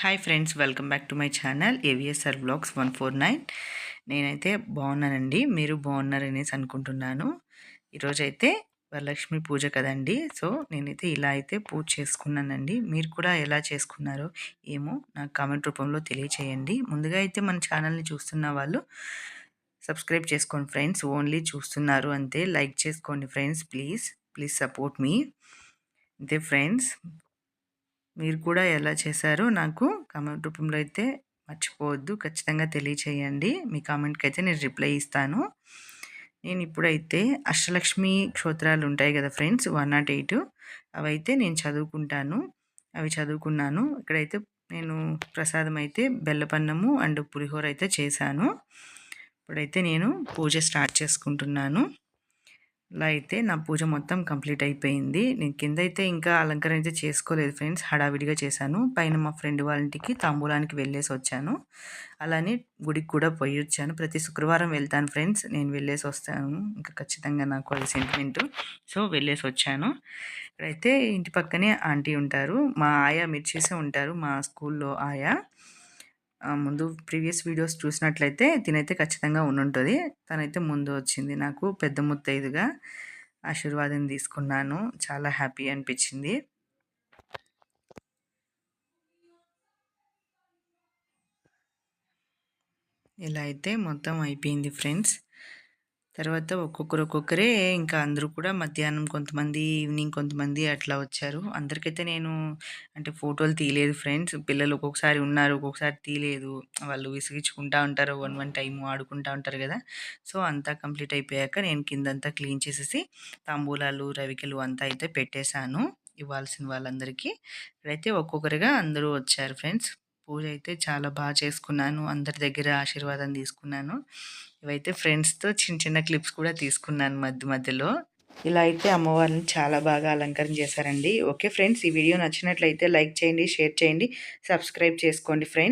Hi friends welcome back to my channel AVSR vlogs one four nine నేనైతే బాగున్నానండి. మీరు బాగున్నారనేసి అనుకుంటున్నాను. ఈరోజు అయితే వరలక్ష్మి పూజ కదండి. సో నేనైతే ఇలా అయితే పూజ చేసుకున్నానండి. మీరు కూడా ఎలా చేసుకున్నారో ఏమో నాకు కామెంట్ రూపంలో తెలియచేయండి. ముందుగా అయితే మన ఛానల్ని చూస్తున్న వాళ్ళు సబ్స్క్రైబ్ చేసుకోండి ఫ్రెండ్స్. ఓన్లీ చూస్తున్నారు అంతే. లైక్ చేసుకోండి ఫ్రెండ్స్ ప్లీజ్. ప్లీజ్ సపోర్ట్ మీ. అంతే ఫ్రెండ్స్. మీరు కూడా ఎలా చేశారో నాకు కామెంట్ రూపంలో అయితే మర్చిపోవద్దు. ఖచ్చితంగా తెలియచేయండి. మీ కామెంట్కి అయితే నేను రిప్లై ఇస్తాను. నేను ఇప్పుడైతే అష్టలక్ష్మి క్షోత్రాలు ఉంటాయి కదా ఫ్రెండ్స్ వన్ నాట్ ఎయిట్. అవైతే నేను చదువుకుంటాను. అవి చదువుకున్నాను. ఇక్కడైతే నేను ప్రసాదం అయితే బెల్లపన్నము అండ్ పులిహోర అయితే చేశాను. ఇప్పుడైతే నేను పూజ స్టార్ట్ చేసుకుంటున్నాను. ఇలా అయితే నా పూజ మొత్తం కంప్లీట్ అయిపోయింది. నేను కింద అయితే ఇంకా అలంకరణ అయితే చేసుకోలేదు ఫ్రెండ్స్. హడావిడిగా చేశాను. పైన మా ఫ్రెండ్ వాళ్ళ ఇంటికి తాంబూలానికి వెళ్ళేసి వచ్చాను. అలానే గుడికి కూడా పోయి వచ్చాను. ప్రతి శుక్రవారం వెళ్తాను ఫ్రెండ్స్. నేను వెళ్ళేసి వస్తాను. ఇంకా ఖచ్చితంగా నాకు అది సెంటిమెంట్ సో వెళ్ళేసి వచ్చాను. ఇక్కడైతే ఇంటి పక్కనే ఆంటీ ఉంటారు. మా ఆయా మిర్చేసే ఉంటారు. మా స్కూల్లో ఆయా. ముందు ప్రీవియస్ వీడియోస్ చూసినట్లయితే తినైతే ఖచ్చితంగా ఉండుంటుంది. తనైతే ముందు వచ్చింది. నాకు పెద్ద ముత్తైదుగా ఆశీర్వాదం తీసుకున్నాను. చాలా హ్యాపీ అనిపించింది. ఇలా అయితే మొత్తం అయిపోయింది ఫ్రెండ్స్. తర్వాత ఒక్కొక్కరు ఒక్కొక్కరే ఇంకా అందరూ కూడా మధ్యాహ్నం కొంతమంది ఈవినింగ్ కొంతమంది అట్లా వచ్చారు. అందరికైతే నేను అంటే ఫోటోలు తీయలేదు ఫ్రెండ్స్. పిల్లలు ఒక్కొక్కసారి ఉన్నారు ఒక్కొక్కసారి తీయలేదు. వాళ్ళు విసిగించుకుంటా ఉంటారు వన్ వన్ టైము ఆడుకుంటా ఉంటారు కదా. సో అంతా కంప్లీట్ అయిపోయాక నేను కిందంతా క్లీన్ చేసేసి తాంబూలాలు రవికలు అంతా అయితే పెట్టేశాను. ఇవ్వాల్సిన వాళ్ళందరికీ. ఇక్కడైతే ఒక్కొక్కరిగా అందరూ వచ్చారు ఫ్రెండ్స్. పూజ అయితే చాలా బాగా చేసుకున్నాను. అందరి దగ్గర ఆశీర్వాదం తీసుకున్నాను. ఇవైతే ఫ్రెండ్స్తో చిన్న చిన్న క్లిప్స్ కూడా తీసుకున్నాను మధ్య మధ్యలో. ఇలా అయితే అమ్మవారిని చాలా బాగా అలంకరణ చేశారండి. ఓకే ఫ్రెండ్స్ ఈ వీడియో నచ్చినట్లయితే లైక్ చేయండి షేర్ చేయండి సబ్స్క్రైబ్ చేసుకోండి ఫ్రెండ్స్